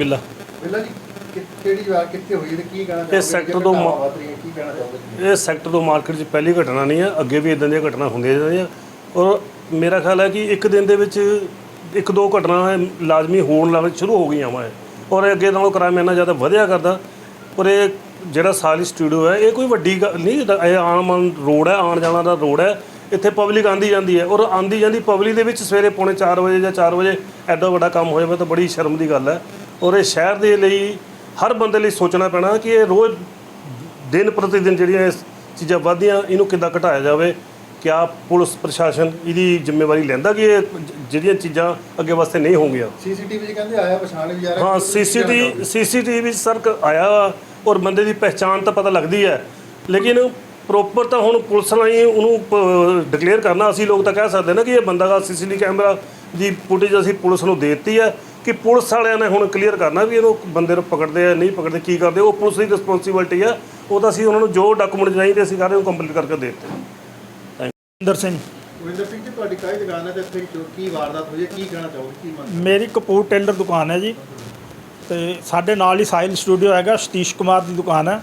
ਬਿੱਲਾ। ਬਿੱਲਾ ਜੀ ਕਿ- ਕਿਹੜੀ ਜਗ੍ਹਾ ਕਿੱਥੇ ਹੋਈ ਤੇ ਕੀ ਕਹਿਣਾ ਚਾਹੋਗੇ? ਸੈਕਟਰ ਜਿਹੜੀਆਂ ਤੋਂ ਮ- ਕੀ ਕਹਿਣਾ ਚਾਹੋਗੇ? ਇਹ ਸੈਕਟਰ ਤੋਂ ਮਾਰਕੀਟ 'ਚ ਪਹਿਲੀ ਘਟਨਾ ਨਹੀਂ ਹੈ ਅੱਗੇ ਵੀ ਇਦਾਂ ਦੀਆਂ ਘਟਨਾ ਹੁੰਦੀਆਂ ਰਹਿੰਦੀਆਂ ਔਰ ਮੇਰਾ ਖਿਆਲ ਹੈ ਕਿ ਇੱਕ ਦਿਨ ਦੇ ਵਿੱਚ ਇੱਕ ਦੋ ਘਟਨਾ ਲਾਜ਼ਮੀ ਹੋਣ ਲੱਗ ਸ਼ੁਰੂ ਹੋ ਗਈਆਂ ਵਾ ਇਹ। ਔਰ ਇਹ ਅੱਗੇ ਨਾਲੋਂ ਕ੍ਰਾਈਮ ਇੰਨਾ ਜ਼ਿਆਦਾ ਵਧਿਆ ਕਰਦਾ। ਔਰ ਇਹ ਜਿਹੜਾ ਸਾਲੀ ਸਟੂਡੀਓ ਹੈ ਇਹ ਕੋਈ ਵੱਡੀ ਗੱਲ ਨਹੀਂ ਇਹ ਆਮ ਰੋਡ ਹੈ ਆਉਣ ਜਾਣਾ ਦਾ ਰੋਡ ਹੈ ਇੱਥੇ ਪਬਲਿਕ ਆਂਦੀ ਜਾਂਦੀ ਹੈ। ਔਰ ਆਂਦੀ ਜਾਂਦੀ ਪਬਲਿਕ ਦੇ ਵਿੱਚ ਸਵੇਰੇ ਪੌਣੇ 4 ਵਜੇ ਜਾਂ 4 ਵਜੇ ਐਡਾ ਵੱਡਾ ਕੰਮ ਹੋ ਜਾਵੇ ਤਾਂ ਬੜੀ ਸ਼ਰਮ ਦੀ ਗੱਲ ਹੈ। ਔਰ ਇਹ ਸ਼ਹਿਰ ਦੇ ਲਈ ਹਰ ਬੰਦੇ ਲਈ ਸੋਚਣਾ ਪੈਣਾ ਕਿ ਇਹ ਰੋਜ਼ ਦਿਨ ਪ੍ਰਤੀ ਦਿਨ ਜਿਹੜੀਆਂ ਇਹ ਚੀਜ਼ਾਂ ਵਧਦੀਆਂ ਇਹਨੂੰ ਕਿੱਦਾਂ ਘਟਾਇਆ ਜਾਵੇ? ਕਿਆ ਪੁਲਿਸ ਪ੍ਰਸ਼ਾਸਨ ਇਹਦੀ ਜ਼ਿੰਮੇਵਾਰੀ ਲੈਂਦਾ ਕਿ ਇਹ ਜਿਹੜੀਆਂ ਚੀਜ਼ਾਂ ਅੱਗੇ ਵਾਸਤੇ ਨਹੀਂ ਹੋਣਗੀਆਂ? ਸੀਸੀਟੀਵੀ 'ਚ ਕਹਿੰਦੇ ਆਇਆ ਪਛਾਣ ਵੀ ਜਾ ਰਿਹਾ। ਹਾਂ ਕੀ ਕਹਿਣਾ ਸੀਸੀਟੀ ਚਾਹੋਗੇ? ਸੀਸੀਟੀਵੀ ਸਰ ਆਇਆ ਔਰ ਬੰਦੇ ਦੀ ਪਹਿਚਾਣ ਤਾਂ ਪਤਾ ਲੱਗਦੀ ਹੈ। ਲੇਕਿਨ ਪ੍ਰੋਪਰ ਤਾਂ ਹੁਣ ਪੁਲਿਸ ਨਾਲ ਹੀ ਉਹਨੂੰ ਡਿਕਲੇਅਰ ਕਰਨਾ ਅਸੀਂ ਲੋਕ ਤਾਂ ਕਹਿ ਸਕਦੇ ਨਾ ਕਿ ਇਹ ਬੰਦਾ ਦਾ ਸੀਸੀਟੀ ਕੈਮਰਾ ਦੀ ਫੁਟੇਜ ਅਸੀਂ ਪੁਲਿਸ ਨੂੰ ਦੇ ਦਿੱਤੀ ਹੈ। ਕਿ ਪੁਲਿਸ ਵਾਲਿਆਂ ਨੇ ਹੁਣ ਕਲੀਅਰ ਕਰਨਾ ਵੀ ਇਹਨੂੰ ਬੰਦੇ ਨੂੰ ਪਕੜਦੇ ਆ ਨਹੀਂ ਪਕੜਦੇ ਕੀ ਕਰਦੇ ਉਹ ਪੁਲਿਸ ਦੀ ਰਿਸਪੌਂਸਿਬਿਲਟੀ ਹੈ ਉਹ ਤਾਂ ਅਸੀਂ ਉਹਨਾਂ ਨੂੰ ਜੋ ਡਾਕੂਮੈਂਟ ਚਾਹੀਦੇ ਅਸੀਂ ਸਾਰੇ ਉਹ ਕੰਪਲੀਟ ਕਰਕੇ ਦੇ ਦਿੱਤੇ। ਇੰਦਰ ਸਿੰਘ। ਜੀ ਤੁਹਾਡੀ ਕਾਹਦੀ ਦੁਕਾਨ ਹੈ ਤੇ ਇੱਥੇ ਜੋ ਕੀ ਵਾਰਦਾਤ ਹੋਈ ਹੈ ਕੀ ਕਹਿਣਾ ਚਾਹੋਗੇ ਕੀ ਮੰਗ ਮੇਰੀ ਕਪੂਰ ਟੇਲਰ ਦੁਕਾਨ ਹੈ ਜੀ। ਤੇ ਸਾਡੇ ਨਾਲ ਹੀ ਸਾਹਿਲ ਸਟੂਡੀਓ ਹੈਗਾ ਸਤੀਸ਼ ਕੁਮਾਰ ਦੀ ਦੁਕਾਨ ਹੈ।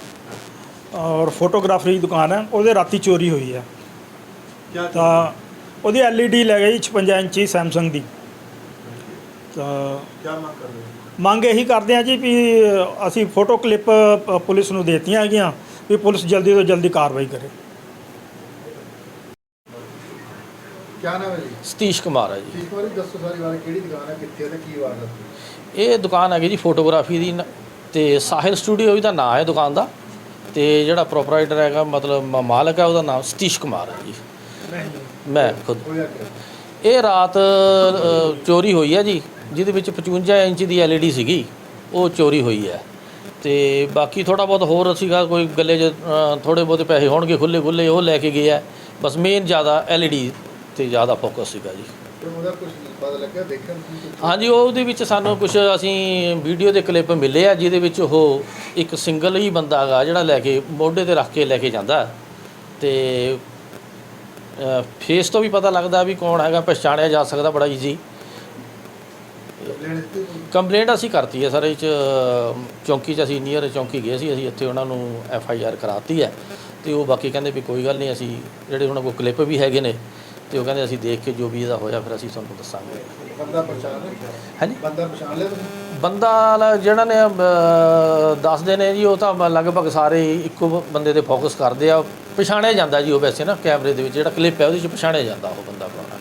ਔਰ ਫੋਟੋਗ੍ਰਾਫਰੀ ਦੀ ਦੁਕਾਨ ਹੈ। ਉਹਦੇ ਰਾਤੀ ਚੋਰੀ ਹੋਈ ਹੈ। ਤਾਂ ਉਹਦੀ LED ਲੈ ਗਈ 56 ਇੰਚੀ ਸੈਮਸੰਗ ਦੀ। ਤਾਂ ਕਿਆ ਮੰਗ ਕਰ ਰਹੇ ਹੋ? ਮੰਗ ਇਹੀ ਕਰਦੇ ਆ ਜੀ ਵੀ ਅਸੀਂ ਫੋਟੋ ਕਲਿੱਪ ਪੁਲਿਸ ਨੂੰ ਦੇਤੀਆਂ ਹੈਗੀਆਂ ਵੀ ਪੁਲਿਸ ਜਲਦੀ ਤੋਂ ਜਲਦੀ ਕਾਰਵਾਈ ਕਰੇ। ਕਿਆ ਨਾਮ ਹੈ ਜੀ? ਸਤੀਸ਼ ਕੁਮਾਰ ਹੈ ਜੀ। ਠੀਕ ਵਾਰੀ ਦੱਸੋ ਸਾਰੀ ਵਾਰ ਕਿਹੜੀ ਦੁਕਾਨ ਹੈ ਕਿੱਥੇ ਹੈ ਤੇ ਕੀ ਵਾਰਦਾਤ ਹੋਈ ਇਹ ਦੁਕਾਨ ਹੈਗੀ ਜੀ ਫੋਟੋਗ੍ਰਾਫੀ ਦੀ ਨ- ਤੇ ਸਾਹਿਲ ਸਟੂਡੀਓ ਇਹਦਾ ਨਾਮ ਹੈ ਦੁਕਾਨ ਦਾ ਤੇ ਜਿਹੜਾ ਪ੍ਰੋਪਰਾਈਟਰ ਹੈਗਾ ਮਤਲਬ ਮ- ਮਾਲਕ ਹੈ ਉਹਦਾ ਨਾਮ ਸਤੀਸ਼ ਕੁਮਾਰ ਹੈ ਜੀ। ਮੈਂ ਖੁਦ। ਹੋਇਆ ਕਿ। ਇਹ ਰਾਤ ਅ, ਚੋਰੀ ਹੋਈ ਹੈ ਜੀ। ਜਿਹਦੇ ਵਿੱਚ 55 ਇੰਚ ਦੀ LED ਸੀਗੀ ਉਹ ਚੋਰੀ ਹੋਈ ਹੈ। ਤੇ ਬਾਕੀ ਥੋੜਾ ਬਹੁਤ ਹੋਰ ਸੀਗਾ ਕੋਈ ਗੱਲੇ 'ਚ ਥੋੜੇ ਬਹੁਤੇ ਪੈਸੇ ਹੋਣਗੇ ਖੁੱਲੇ ਖੁੱਲੇ ਉਹ ਲੈ ਕੇ ਗਏ ਆ ਬਸ ਮੇਨ ਜ਼ਿਆਦਾ LED ਤੇ ਜ਼ਿਆਦਾ ਫੋਕਸ ਸੀਗਾ ਜੀ। ਹਾਂਜੀ ਉਹਦੇ ਵਿੱਚ ਸਾਨੂੰ ਕੁਝ ਅਸੀਂ ਵੀਡੀਓ ਦੇ ਕਲਿੱਪ ਮਿਲੇ ਆ ਜਿਹਦੇ ਵਿੱਚ ਉਹ ਇੱਕ ਸਿੰਗਲ ਹੀ ਬੰਦਾ ਹੈਗਾ ਜਿਹੜਾ ਲੈ ਕੇ ਮੋਢੇ ਤੇ ਰੱਖ ਕੇ ਲੈ ਕੇ ਜਾਂਦਾ। ਤੇ ਫੇਸ ਤੋਂ ਵੀ ਪਤਾ ਲੱਗਦਾ ਵੀ ਕੌਣ ਹੈਗਾ ਪਛਾਣਿਆ ਜਾ ਸਕਦਾ ਬੜਾ ਈਜ਼ੀ? ਕੰਪਲੇਂਟ ਅਸੀਂ ਕਰਤੀ ਹੈ ਸਰ ਇਹ ਚ ਚੌਂਕੀ 'ਚ ਅਸੀਂ ਨੀਅਰ ਚੌਂਕੀ ਗਏ ਸੀ ਅਸੀਂ ਇੱਥੇ ਉਹਨਾਂ ਨੂੰ ਐਫ ਆਈ ਆਰ ਕਰਾਤੀ ਹੈ। ਤੇ ਉਹ ਬਾਕੀ ਕਹਿੰਦੇ ਵੀ ਕੋਈ ਗੱਲ ਨਹੀਂ ਅਸੀਂ ਜਿਹੜੇ ਉਹਨਾਂ ਕੋਲ ਕਲਿੱਪ ਵੀ ਹੈਗੇ ਨੇ ਤੇ ਉਹ ਕਹਿੰਦੇ ਅਸੀਂ ਦੇਖ ਕੇ ਜੋ ਵੀ ਇਹਦਾ ਹੋਇਆ ਫਿਰ ਅਸੀਂ ਤੁਹਾਨੂੰ ਦੱਸਾਂਗੇ। ਬੰਦਾ ਪਛਾਣ ਲਿਆ? ਹਾਂਜੀ? ਬੰਦਾ ਪਛਾਣ ਲਿਆ ਤੁਸੀਂ? ਬੰਦਾ ਜਿਹੜਾ ਨੇ ਦੱਸਦੇ ਨੇ ਜੀ ਉਹ ਤਾਂ ਲਗਭਗ ਸਾਰੇ ਇੱਕੋ ਬੰਦੇ ਤੇ ਫੋਕਸ ਕਰਦੇ ਆ। ਪਛਾਣਿਆ ਜਾਂਦਾ ਜੀ ਉਹ ਵੈਸੇ ਨਾ ਕੈਮਰੇ ਦੇ ਵਿੱਚ ਜਿਹੜਾ ਕਲਿੱਪ ਹੈ ਉਹਦੇ 'ਚ ਪਛਾਣਿਆ ਜਾਂਦਾ ਉਹ ਬੰਦਾ ਪੁਰਾਣਾ।